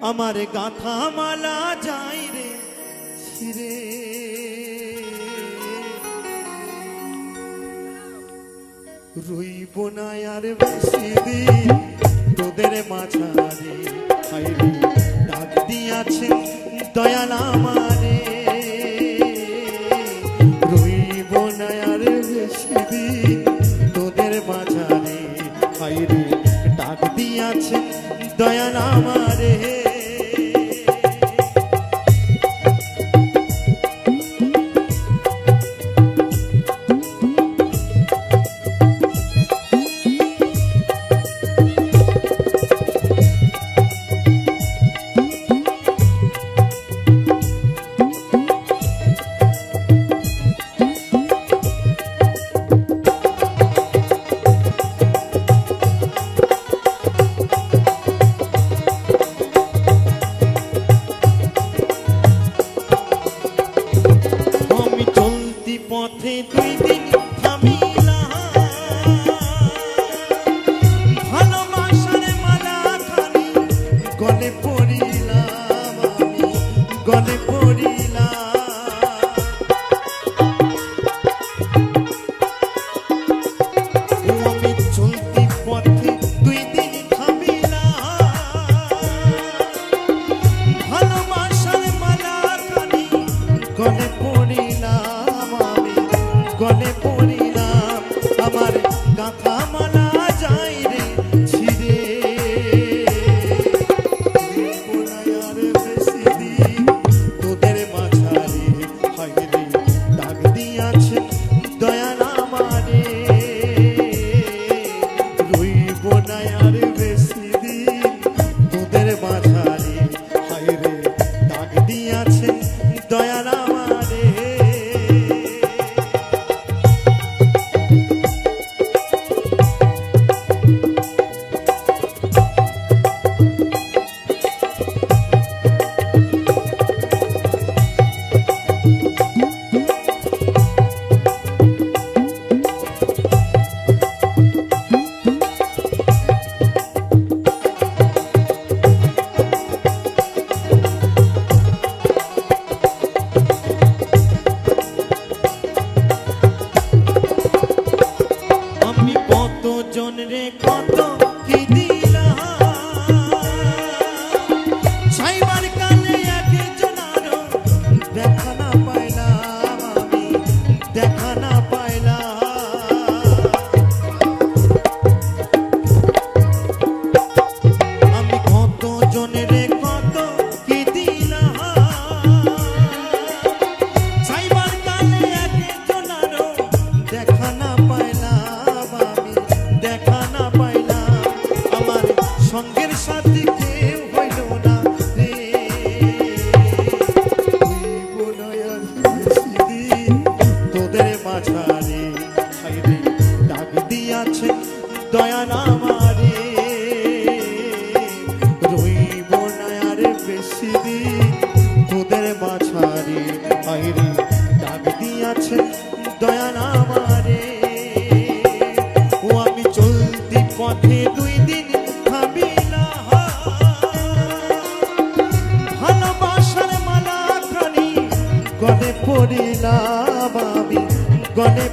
আমার গাথা মালা যাই রে, ছিরে। রইব না আর বেশি দিন তোদের মাঝারে। ডাক দিয়াছেন দয়াল আমারে। রইব না আর বেশি দিন তোদের মাঝারে। হাইরে ডাক দিয়াছেন দয়াল আমারে। দয়াল আমারে রইব না আর বেশি দিন তোদের মাঝারে। হাইরে ডাক দিয়াছে দয়াল আমারে ও আমি চলতি পথে দুই দিন গলে পড়িলাম আমি। গলে